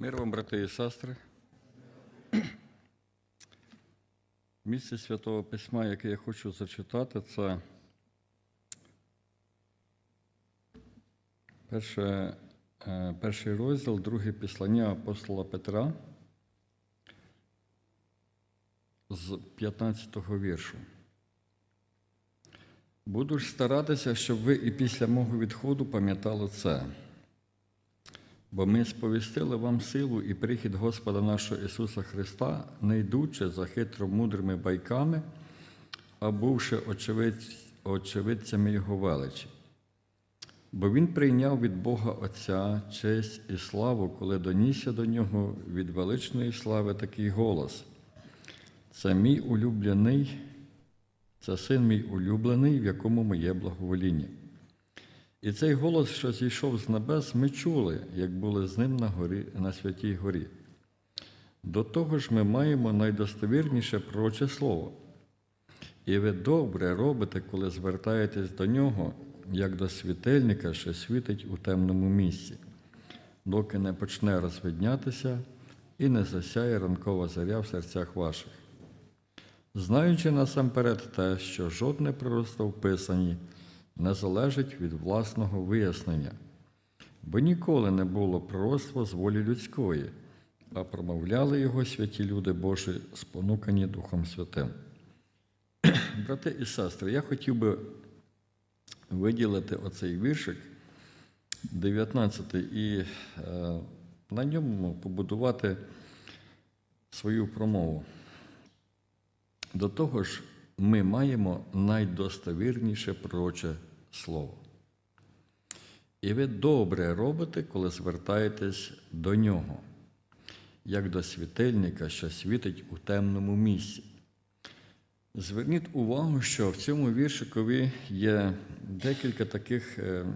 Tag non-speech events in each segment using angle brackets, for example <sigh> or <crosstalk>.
Мир вам, брати і сестри. <clears throat> Місце Святого Письма, яке я хочу зачитати, це перше, е, перший розділ, друге післання апостола Петра з 15-го віршу. Буду ж старатися, щоб ви і після мого відходу пам'ятали це. Бо ми сповістили вам силу і прихід Господа нашого Ісуса Христа, не йдучи за хитромудрими байками, а бувши очевидь- очевидцями Його величі. Бо Він прийняв від Бога Отця честь і славу, коли донісся до нього від величної слави такий голос. Це мій улюблений, це син мій улюблений, в якому моє благовоління. І цей голос, що зійшов з небес, ми чули, як були з ним на, горі, на святій горі. До того ж, ми маємо найдостовірніше пророче слово. І ви добре робите, коли звертаєтесь до нього, як до світильника, що світить у темному місці, доки не почне розвиднятися і не засяє ранкова заря в серцях ваших. Знаючи насамперед те, що жодне пророцтво в Писанні не залежить від власного вияснення, бо ніколи не було пророцтва з волі людської, а промовляли його святі люди Божі, спонукані Духом Святим. <clears throat> Брати і сестри, я хотів би виділити оцей віршик, 19 і е, на ньому побудувати свою промову. До того ж, ми маємо найдостовірніше пророче слово. І ви добре робите, коли звертаєтесь до нього, як до світильника, що світить у темному місці. Зверніть увагу, що в цьому віршикові є декілька таких е,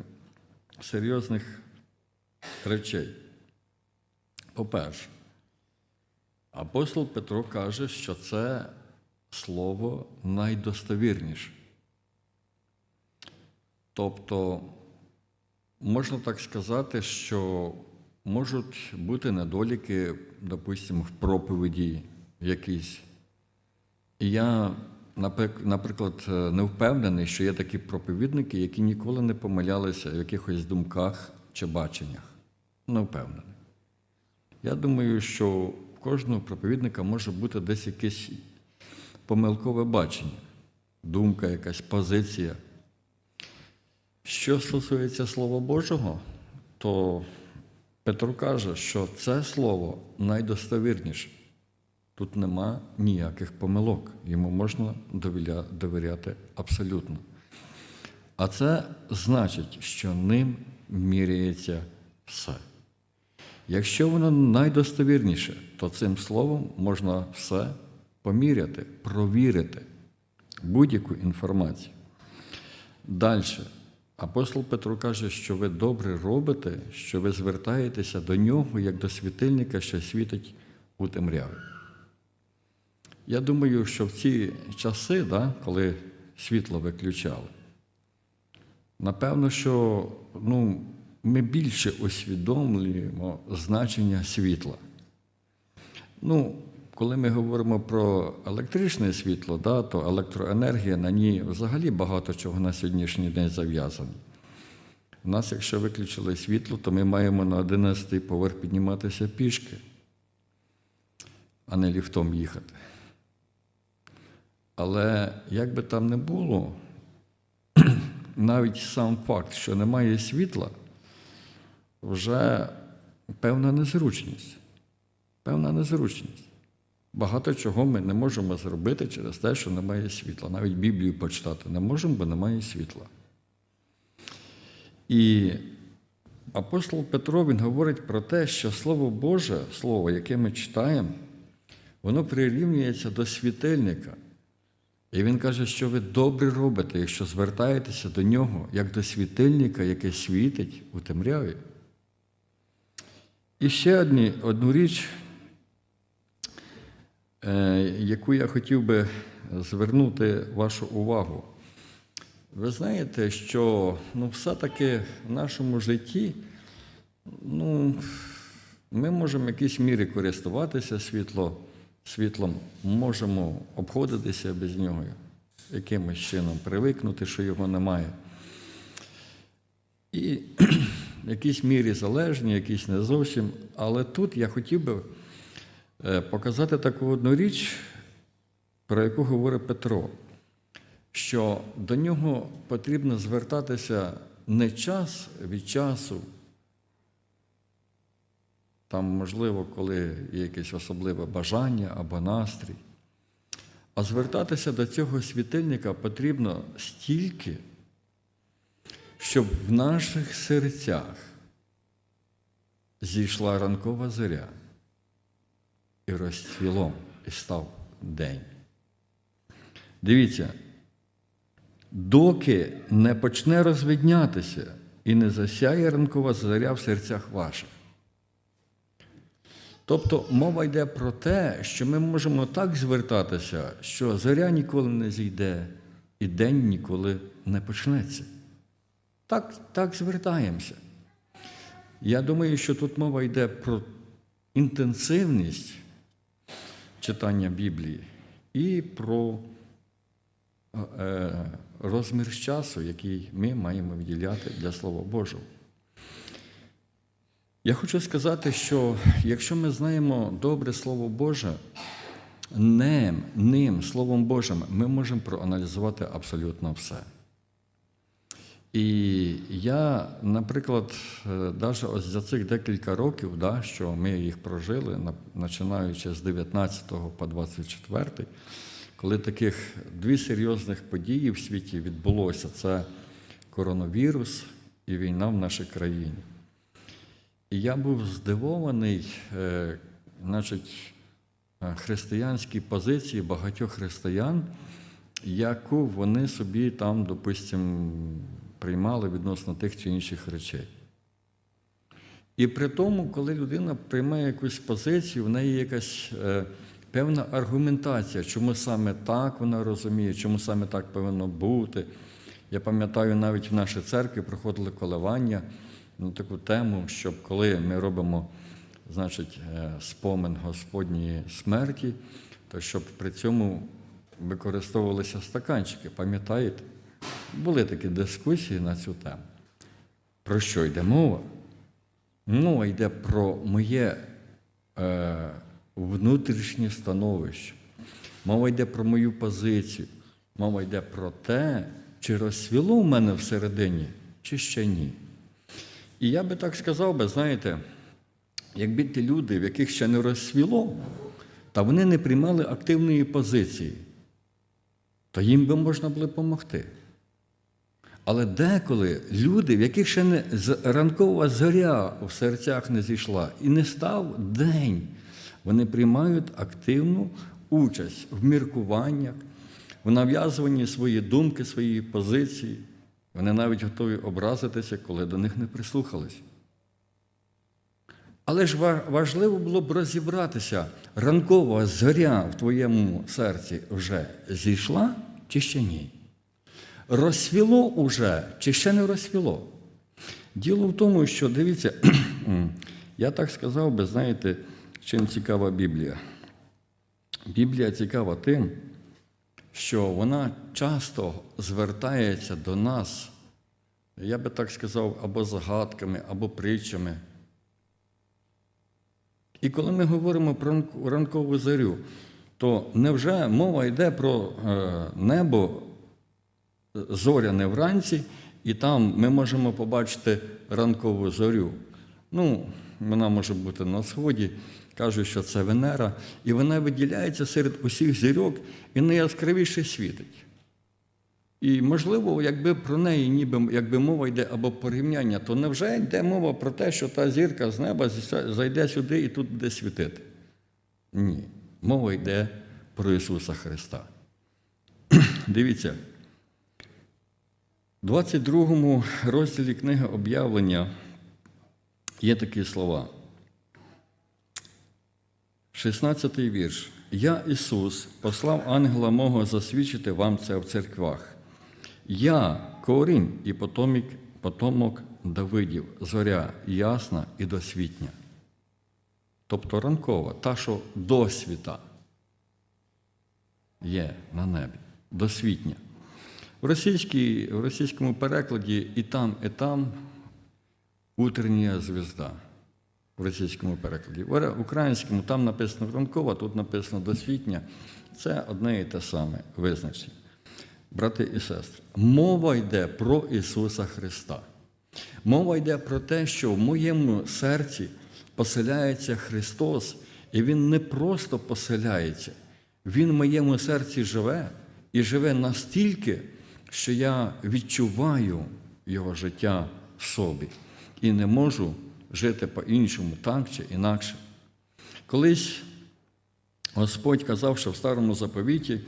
серйозних речей. По-перше, апостол Петро каже, що це слово найдостовірніше. Тобто, можна так сказати, що можуть бути недоліки, допустимо, в проповіді якійсь. І я, наприклад, не впевнений, що є такі проповідники, які ніколи не помилялися в якихось думках чи баченнях. Не впевнений. Я думаю, що в кожного проповідника може бути десь якесь помилкове бачення, думка, якась позиція. Що стосується Слова Божого, то Петро каже, що це слово найдостовірніше. Тут нема ніяких помилок, йому можна довіряти абсолютно. А це значить, що ним міряється все. Якщо воно найдостовірніше, то цим словом можна все поміряти, провірити будь-яку інформацію. Далі. Апостол Петро каже, що ви добре робите, що ви звертаєтеся до нього як до світильника, що світить у темряві. Я думаю, що в ці часи, да, коли світло виключали, напевно, що ну, ми більше усвідомлюємо значення світла. Ну, коли ми говоримо про електричне світло, да, то електроенергія на ній взагалі багато чого на сьогоднішній день зав'язано. У нас, якщо виключили світло, то ми маємо на 11-й поверх підніматися пішки, а не ліфтом їхати. Але як би там не було, <clears throat> навіть сам факт, що немає світла, вже певна незручність. Певна незручність. Багато чого ми не можемо зробити через те, що немає світла. Навіть Біблію почитати не можемо, бо немає світла. І апостол Петро він говорить про те, що Слово Боже, Слово, яке ми читаємо, воно прирівнюється до світильника. І він каже, що ви добре робите, якщо звертаєтеся до нього, як до світильника, яке світить у темряві. І ще одні, одну річ, яку я хотів би звернути вашу увагу. Ви знаєте, що ну, все-таки в нашому житті ну, Ми можемо в якійсь мірі користуватися світло, світлом, можемо обходитися без нього, якимось чином привикнути, що його немає. І <clears throat> в якійсь мірі залежні, якісь не зовсім. Але тут я хотів би е, показати таку одну річ, про яку говорить Петро, що до нього потрібно звертатися не час від часу, там, можливо, коли є якесь особливе бажання або настрій. А звертатися до цього світильника потрібно стільки, щоб в наших серцях зійшла ранкова зоря і розцвіло, і став день. Дивіться, доки не почне розвиднятися і не засяє ранкова зоря в серцях ваших. Тобто мова йде про те, що ми можемо так звертатися, що зоря ніколи не зійде і день ніколи не почнеться. Так, так звертаємося. Я думаю, що тут мова йде про інтенсивність читання Біблії і про е, розмір часу, який ми маємо виділяти для Слова Божого. Я хочу сказати, що якщо ми знаємо добре Слово Боже, ним, ним, Словом Божим, ми можемо проаналізувати абсолютно все. І я, наприклад, навіть ось за цих декілька років, да, що ми їх прожили, починаючи з 19 по 24, коли таких дві серйозних події в світі відбулося, це коронавірус і війна в нашій країні. І я був здивований, е, значить, е, християнській позиції багатьох християн, яку вони собі там, допустимо, приймали відносно тих чи інших речей. І при тому, коли людина приймає якусь позицію, в неї якась е, певна аргументація, чому саме так вона розуміє, чому саме так повинно бути. Я пам'ятаю, навіть в нашій церкві проходили коливання на таку тему, щоб коли ми робимо значить, е, спомин Господньої смерті, то щоб при цьому використовувалися стаканчики. Пам'ятаєте? Були такі дискусії на цю тему. Про що йде мова? Мова йде про моє е, внутрішнє становище. Мова йде про мою позицію. Мова йде про те, чи розсвіло в мене всередині, чи ще ні. І я би так сказав, би, знаєте, якби ті люди, в яких ще не розсвіло, та вони не приймали активної позиції, то їм би можна було допомогти. Але деколи люди, в яких ще не ранкова зоря в серцях не зійшла і не став день, вони приймають активну участь в міркуваннях, в нав'язуванні свої думки, свої позиції. Вони навіть готові образитися, коли до них не прислухались. Але ж важливо було б розібратися, ранкова зоря в твоєму серці вже зійшла чи ще ні? Розсвіло уже чи ще не розсвіло? Діло в тому, що дивіться, <clears throat> я так сказав би, знаєте, чим цікава Біблія. Біблія цікава тим, що вона часто звертається до нас, я би так сказав, або загадками, або притчами. І коли ми говоримо про ранкову зарю, то невже мова йде про е, небо зоряне вранці, і там ми можемо побачити ранкову зорю. Ну, вона може бути на сході, кажуть, що це Венера, і вона виділяється серед усіх зірок і найяскравіше світить. І, можливо, якби про неї ніби якби мова йде або порівняння, то невже йде мова про те, що та зірка з неба зайде сюди і тут буде світити? Ні. Мова йде про Ісуса Христа. <clears throat> Дивіться, 22 розділі книги об'явлення є такі слова. 16 вірш. Я, Ісус, послав ангела мого засвідчити вам це в церквах. Я корінь і потомок, потомок Давидів, зоря ясна і досвітня. тобто ранкова, та, що до світа є на небі, досвітня. В, російській, в російському перекладі і там, і там утрення звізда. В російському перекладі. В українському там написано ранкова, тут написано досвітня. Це одне і те саме визначення. Брати і сестри, мова йде про Ісуса Христа. Мова йде про те, що в моєму серці поселяється Христос, і Він не просто поселяється, Він в моєму серці живе і живе настільки, що я відчуваю Його життя в собі і не можу жити по-іншому, так чи інакше. Колись Господь казав, що в старому заповіті,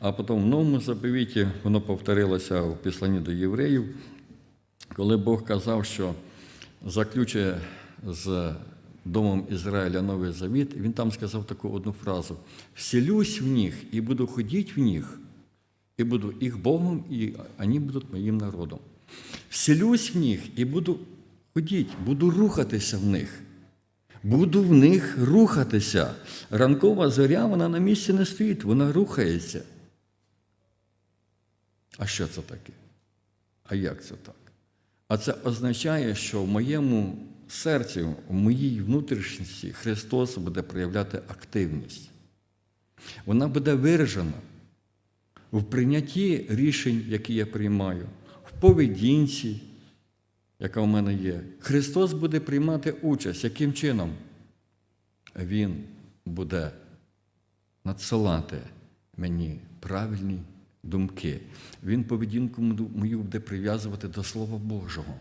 а потім в новому заповіті воно повторилося в післанні до євреїв, коли Бог казав, що заключує з Домом Ізраїля новий завіт, він там сказав таку одну фразу: «Вселюсь в них і буду ходити в них, і буду їх Богом, і вони будуть моїм народом. Вселюсь в них і буду ходити, буду рухатися в них. Буду в них рухатися. Ранкова зоря, вона на місці не стоїть, вона рухається. А що це таке? А як це так? А це означає, що в моєму серці, в моїй внутрішності Христос буде проявляти активність. Вона буде виражена в прийнятті рішень, які я приймаю, в поведінці, яка в мене є. Христос буде приймати участь. Яким чином? Він буде надсилати мені правильні думки. Він поведінку мою буде прив'язувати до Слова Божого.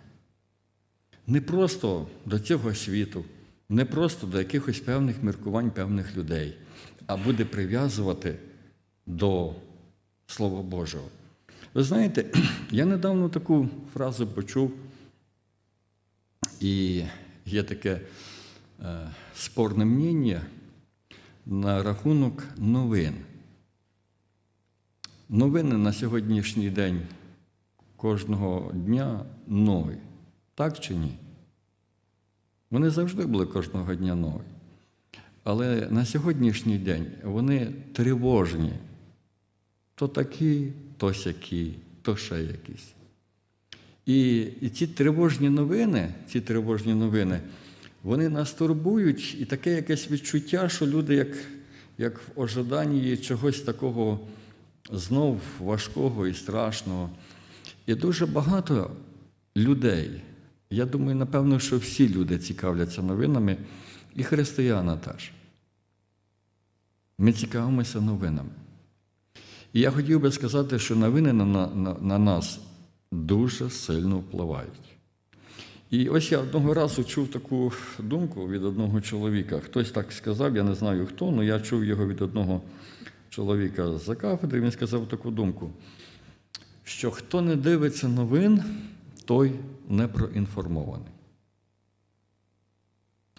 Не просто до цього світу, не просто до якихось певних міркувань певних людей, а буде прив'язувати до Слова Божого. Ви знаєте, <clears throat> я недавно таку фразу почув, і є таке е, спорне мнення на рахунок новин. Новини на сьогоднішній день кожного дня нові. Так чи ні? Вони завжди були кожного дня нові. Але на сьогоднішній день вони тривожні. То такі, то сякі, то ще якісь. І, і ці тривожні новини, ці тривожні новини, вони нас турбують, і таке якесь відчуття, що люди, як, як в ожиданні чогось такого знов важкого і страшного. І дуже багато людей, я думаю, напевно, що всі люди цікавляться новинами, і християни теж. Ми цікавимося новинами. І я хотів би сказати, що новини на, на, на нас дуже сильно впливають. І ось я одного разу чув таку думку від одного чоловіка. Хтось так сказав, я не знаю хто, але я чув його від одного чоловіка з-за кафедри, він сказав таку думку, що хто не дивиться новин, той не проінформований.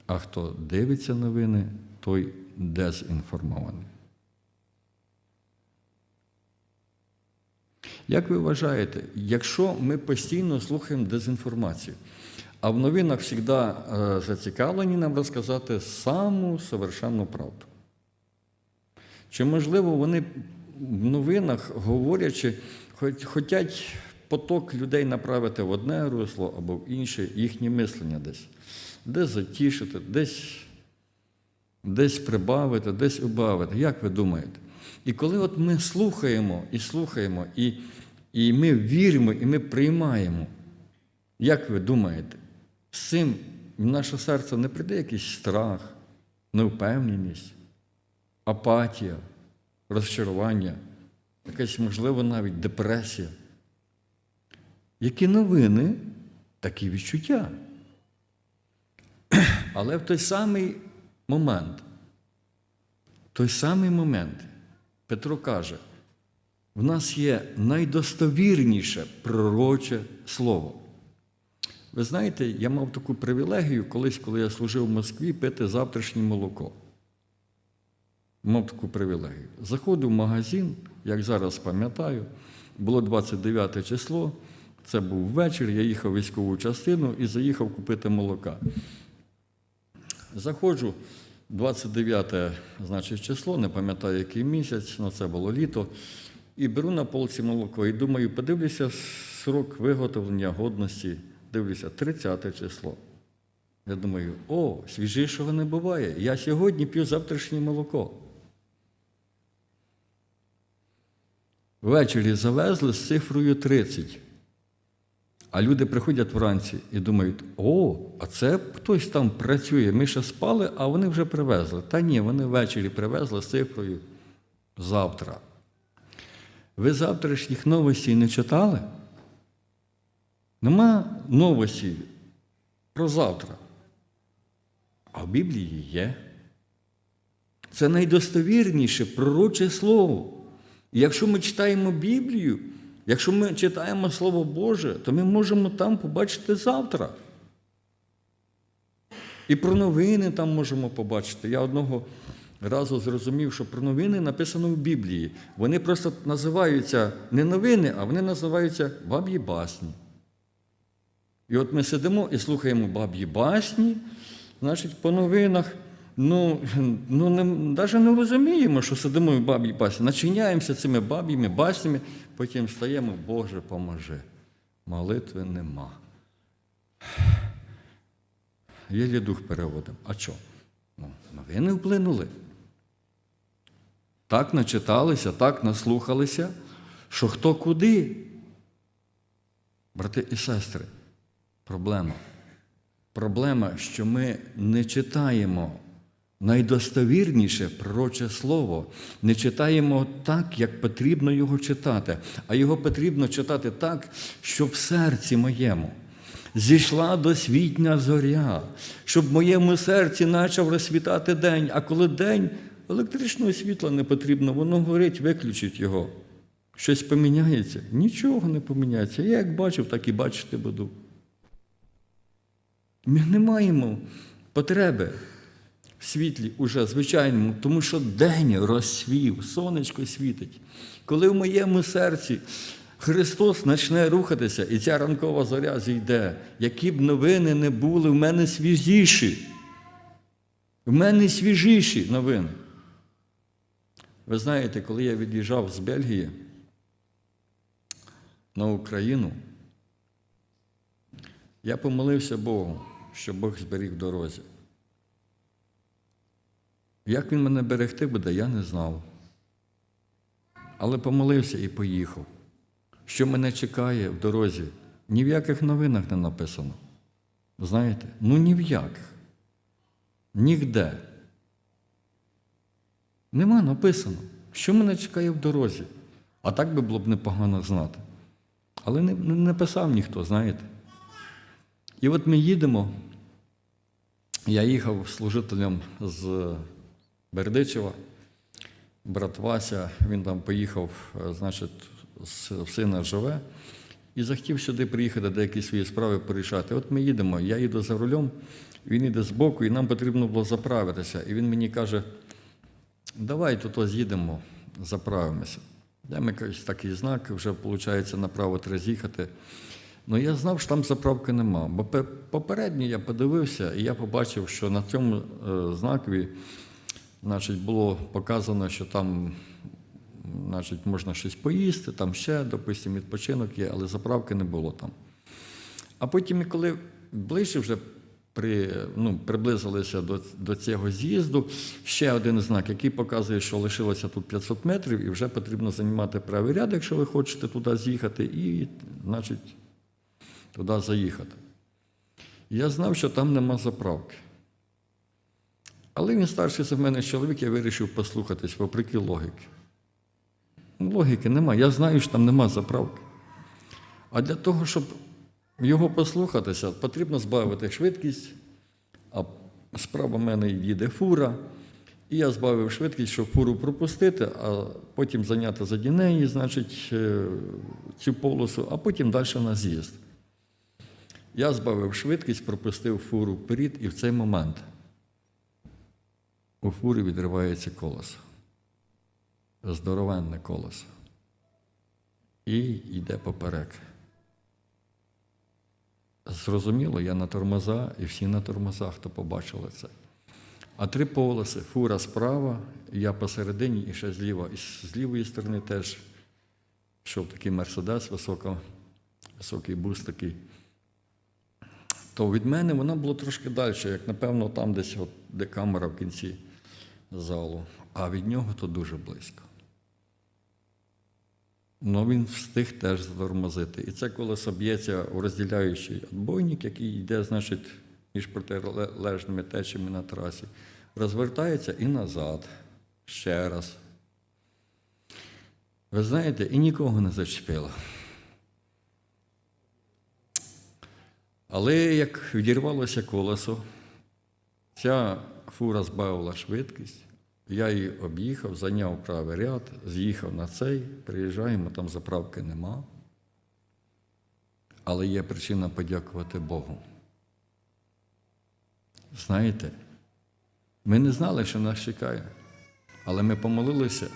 А хто дивиться новини, той дезінформований. Як ви вважаєте, якщо ми постійно слухаємо дезінформацію, а в новинах завжди зацікавлені нам розказати саму совершенну правду? Чи, можливо, вони в новинах, говорячи, хочуть поток людей направити в одне русло або в інше їхнє мислення десь, десь затішити, десь десь прибавити, десь убавити. Як ви думаєте? І коли от ми слухаємо і слухаємо, і, і ми віримо, і ми приймаємо, як ви думаєте, з цим в наше серце не прийде якийсь страх, невпевненість? апатія, розчарування, якась, можливо, навіть депресія. Які новини, такі відчуття. Але в той самий момент, в той самий момент Петро каже, в нас є найдостовірніше пророче слово. Ви знаєте, я мав таку привілегію колись, коли я служив в Москві, пити завтрашнє молоко мав таку привілегію. Заходив в магазин, як зараз пам'ятаю, було 29 число, це був вечір, я їхав в військову частину і заїхав купити молока. Заходжу, 29 значить, число, не пам'ятаю, який місяць, але це було літо. І беру на полці молоко і думаю, подивлюся срок виготовлення годності. Дивлюся, 30 число. Я думаю, о, свіжішого не буває. Я сьогодні п'ю завтрашнє молоко. Ввечері завезли з цифрою 30. А люди приходять вранці і думають, о, а це хтось там працює. Ми ще спали, а вони вже привезли. Та ні, вони ввечері привезли з цифрою завтра. Ви завтрашніх новостей не читали? Нема новості про завтра. А в Біблії є. Це найдостовірніше пророче слово. І якщо ми читаємо Біблію, якщо ми читаємо Слово Боже, то ми можемо там побачити завтра. І про новини там можемо побачити. Я одного разу зрозумів, що про новини написано в Біблії. Вони просто називаються не новини, а вони називаються баб'ї басні. І от ми сидимо і слухаємо баб'ї басні, значить, по новинах. Ну, ну не, навіть не розуміємо, що сидимо в баб'ї басні. Начиняємося цими баб'ями баснями, потім стаємо, Боже, поможи. Молитви нема. Єлі дух переводимо. А що? Ну, новини вплинули. Так начиталися, так наслухалися, що хто куди. Брати і сестри, проблема. Проблема, що ми не читаємо найдостовірніше пророче слово, не читаємо так, як потрібно його читати, а його потрібно читати так, щоб в серці моєму зійшла досвітня зоря, щоб в моєму серці почав розсвітати день, а коли день електричного світла не потрібно, воно горить, виключить його. Щось поміняється? Нічого не поміняється. Я як бачив, так і бачити буду. Ми не маємо потреби в світлі уже звичайному, тому що день розсвів, сонечко світить. Коли в моєму серці Христос почне рухатися, і ця ранкова зоря зійде, які б новини не були, в мене свіжіші. В мене свіжіші новини. Ви знаєте, коли я від'їжджав з Бельгії на Україну, я помолився Богу, щоб Бог зберіг в дорозі. Як він мене берегти буде, я не знав. Але помолився і поїхав. Що мене чекає в дорозі, ні в яких новинах не написано. Знаєте? Ну ні в яких. Нігде. Нема написано, що мене чекає в дорозі. А так би було б непогано знати. Але не, не, писав ніхто, знаєте. І от ми їдемо. Я їхав служителем з Бердичева, брат Вася, він там поїхав, е, значить, сина живе, і захотів сюди приїхати, деякі свої справи порішати. От ми їдемо, я їду за рулем, він йде збоку, і нам потрібно було заправитися. І він мені каже: давай тут з'їдемо, заправимося. Я якийсь такий знак, вже виходить направо треба з'їхати. Ну я знав, що там заправки нема. Бо попередньо я подивився, і я побачив, що на цьому е, знакові значить, було показано, що там значить, можна щось поїсти, там ще, допустимо, відпочинок є, але заправки не було там. А потім, коли ближче вже при, ну, приблизилися до, до цього з'їзду, ще один знак, який показує, що лишилося тут 500 метрів, і вже потрібно займати правий ряд, якщо ви хочете туди з'їхати, і, значить, туди заїхати. Я знав, що там нема заправки. Але він старший за мене чоловік, я вирішив послухатись, вопреки логіки. Ну, Логіки нема. Я знаю, що там нема заправки. А для того, щоб його послухатися, потрібно збавити швидкість, а справа в мене їде фура. І я збавив швидкість, щоб фуру пропустити, а потім зайняти заді неї, значить, е, цю полосу, а потім далі на з'їзд. Я збавив швидкість, пропустив фуру вперед, і в цей момент у фурі відривається колесо. Здоровенне колесо. І йде поперек. Зрозуміло, я на тормоза, і всі на тормозах, хто побачили це. А три полоси, фура справа, я посередині і ще зліва. І з лівої сторони теж йшов такий мерседес, високо, високий бус такий. То від мене воно було трошки далі, як напевно там десь, от, де камера в кінці залу. А від нього то дуже близько. Ну він встиг теж затормозити. І це колесо б'ється у розділяючий відбойник, який йде, значить, між протилежними течами на трасі. Розвертається і назад. Ще раз. Ви знаєте, і нікого не зачепило. Але як відірвалося колесо, ця фура збавила швидкість, я її об'їхав, зайняв правий ряд, з'їхав на цей, приїжджаємо, там заправки нема. Але є причина подякувати Богу. Знаєте, ми не знали, що нас чекає, але ми помолилися,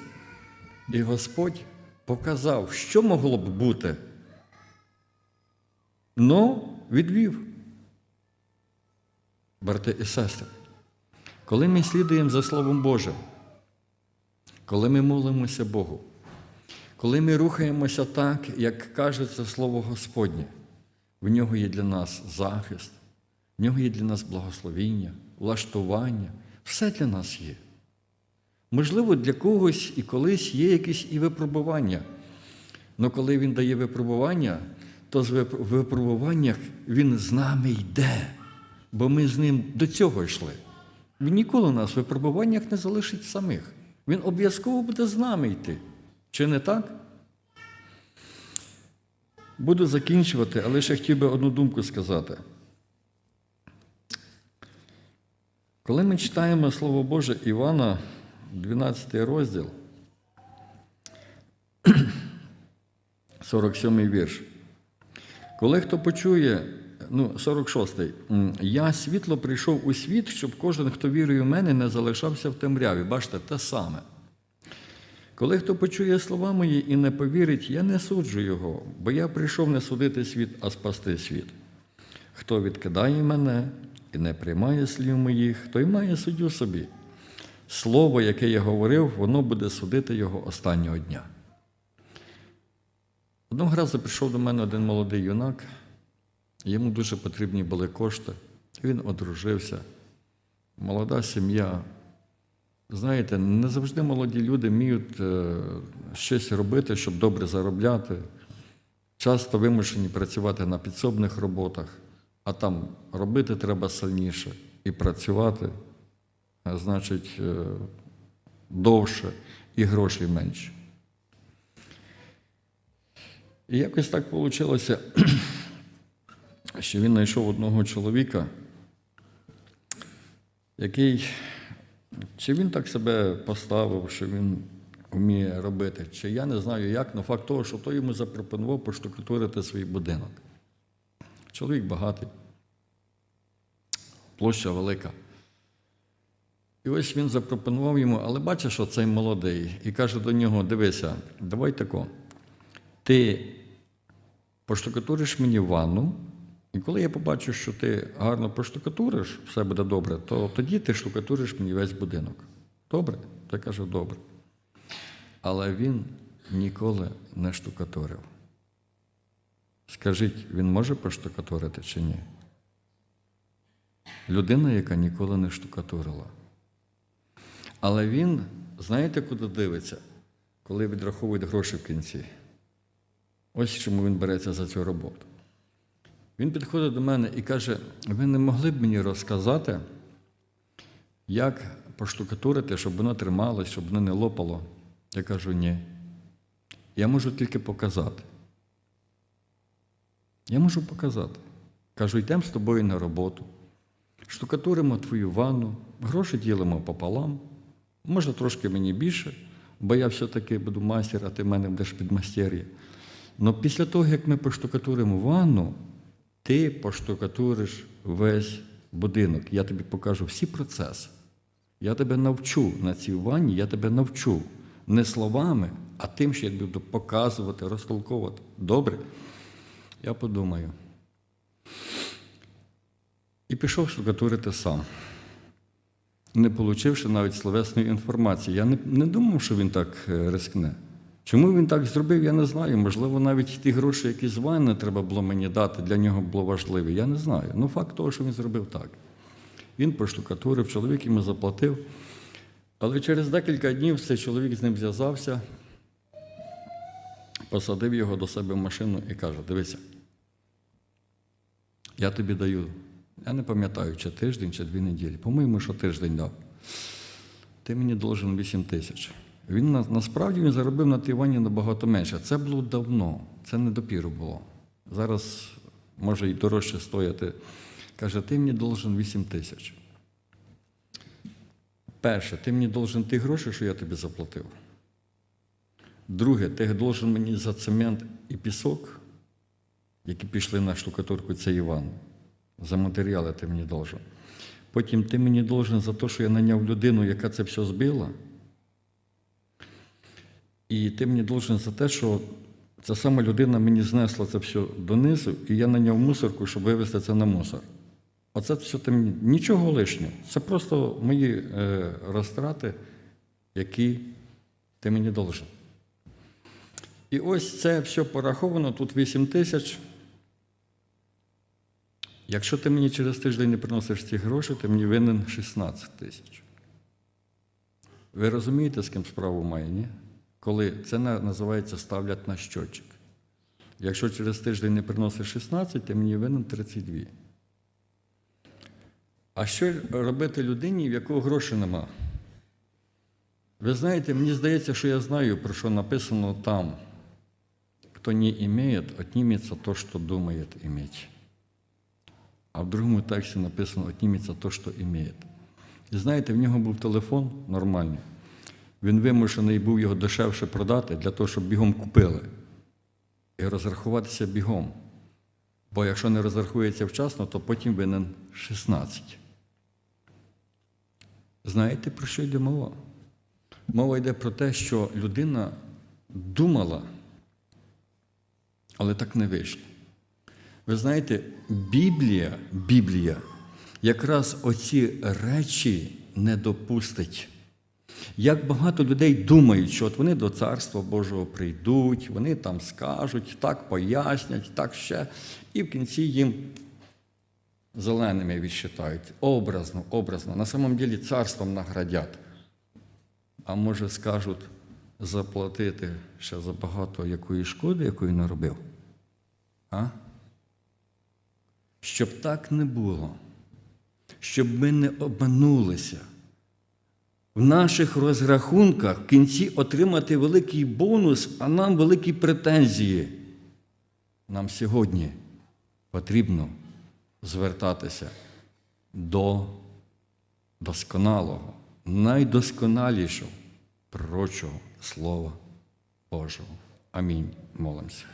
і Господь показав, що могло б бути. Ну, відвів. Брати і сестри, коли ми слідуємо за Словом Божим, коли ми молимося Богу, коли ми рухаємося так, як каже це Слово Господнє, в нього є для нас захист, в нього є для нас благословіння, влаштування, все для нас є. Можливо, для когось і колись є якісь і випробування. Але коли він дає випробування, то в випробуваннях він з нами йде, бо ми з ним до цього йшли. Він ніколи нас в випробуваннях не залишить самих. Він обов'язково буде з нами йти. Чи не так? Буду закінчувати, але ще хотів би одну думку сказати. Коли ми читаємо Слово Боже Івана, 12 розділ, <clears throat> 47 вірш. Коли хто почує, ну, 46-й, я світло прийшов у світ, щоб кожен, хто вірує в мене, не залишався в темряві. Бачите, те саме. Коли хто почує слова мої і не повірить, я не суджу його, бо я прийшов не судити світ, а спасти світ. Хто відкидає мене і не приймає слів моїх, той має суддю собі. Слово, яке я говорив, воно буде судити його останнього дня. Одного разу прийшов до мене один молодий юнак, йому дуже потрібні були кошти. Він одружився, молода сім'я. Знаєте, не завжди молоді люди вміють е, щось робити, щоб добре заробляти. Часто вимушені працювати на підсобних роботах, а там робити треба сильніше і працювати, значить, е, довше і грошей менше. І якось так вийшло, що він знайшов одного чоловіка, який, чи він так себе поставив, що він вміє робити, чи я не знаю як, але факт того, що той йому запропонував поштукатурити свій будинок. Чоловік багатий, площа велика. І ось він запропонував йому, але бачиш, що цей молодий, і каже до нього: дивися, давай тако. Ти поштукатуриш мені ванну, і коли я побачу, що ти гарно поштукатуриш, все буде добре, то тоді ти штукатуриш мені весь будинок. Добре? Той каже, добре. Але він ніколи не штукатурив. Скажіть, він може поштукатурити чи ні? Людина, яка ніколи не штукатурила. Але він, знаєте, куди дивиться, коли відраховують гроші в кінці? Ось чому він береться за цю роботу. Він підходить до мене і каже: ви не могли б мені розказати, як поштукатурити, щоб воно трималось, щоб воно не лопало? Я кажу, ні. Я можу тільки показати. Я можу показати. Кажу, йдемо з тобою на роботу, штукатуримо твою ванну, гроші ділимо пополам, може трошки мені більше, бо я все-таки буду майстер, а ти в мене будеш підмастер'я. Але після того, як ми поштукатуримо ванну, ти поштукатуриш весь будинок. Я тобі покажу всі процеси. Я тебе навчу на цій ванні, я тебе навчу не словами, а тим, що я буду показувати, розтолковувати. Добре? Я подумаю. І пішов штукатурити сам. не получивши навіть словесної інформації. Я не, не думав, що він так е, рискне. Чому він так зробив, я не знаю. Можливо, навіть ті гроші, які з ванни треба було мені дати, для нього було важливі. Я не знаю. Ну, факт того, що він зробив так. Він поштукатурив, чоловік йому заплатив. Але через декілька днів цей чоловік з ним зв'язався, посадив його до себе в машину і каже: Дивися, я тобі даю, я не пам'ятаю, чи тиждень, чи дві неділі. По-моєму, що тиждень дав. Ти мені должен 8 тисяч. Він на- насправді він заробив на тій ванні набагато менше. Це було давно, це не допіру було. Зараз може і дорожче стояти. Каже, ти мені должен 8 тисяч. Перше, ти мені должен ті гроші, що я тобі заплатив. Друге, ти должен мені за цемент і пісок, які пішли на штукатурку цей Іван. За матеріали ти мені должен. Потім ти мені должен за те, що я наняв людину, яка це все збила. І ти мені должен за те, що ця сама людина мені знесла це все донизу, і я наняв мусорку, щоб вивезти це на мусор. Оце все мені нічого лишнього. Це просто мої е, розтрати, які ти мені должен. І ось це все пораховано, тут 8 тисяч. Якщо ти мені через тиждень не приносиш ці гроші, ти мені винен 16 тисяч. Ви розумієте, з ким справу має, ні? Коли це називається ставлять на щочик. Якщо через тиждень не приносиш 16, ти мені винен 32. А що робити людині, в якого грошей нема? Ви знаєте, мені здається, що я знаю, про що написано там. Хто не имеет, отнимется то, что думает иметь. А в другому тексті написано отніметься то, що імеє. І знаєте, в нього був телефон нормальний. Він вимушений був його дешевше продати для того, щоб бігом купили. І розрахуватися бігом. Бо якщо не розрахується вчасно, то потім винен 16. Знаєте, про що йде мова? Мова йде про те, що людина думала, але так не вийшло. Ви знаєте, Біблія, Біблія якраз оці речі не допустить. Як багато людей думають, що от вони до Царства Божого прийдуть, вони там скажуть, так пояснять, так ще, і в кінці їм зеленими відчитають. Образно, образно. На самом деле царством наградять. А може скажуть заплатити ще за багато якої шкоди, якої наробив? А? Щоб так не було, щоб ми не обманулися. В наших розрахунках в кінці отримати великий бонус, а нам великі претензії. Нам сьогодні потрібно звертатися до досконалого, найдосконалішого пророчого Слова Божого. Амінь. Молимося.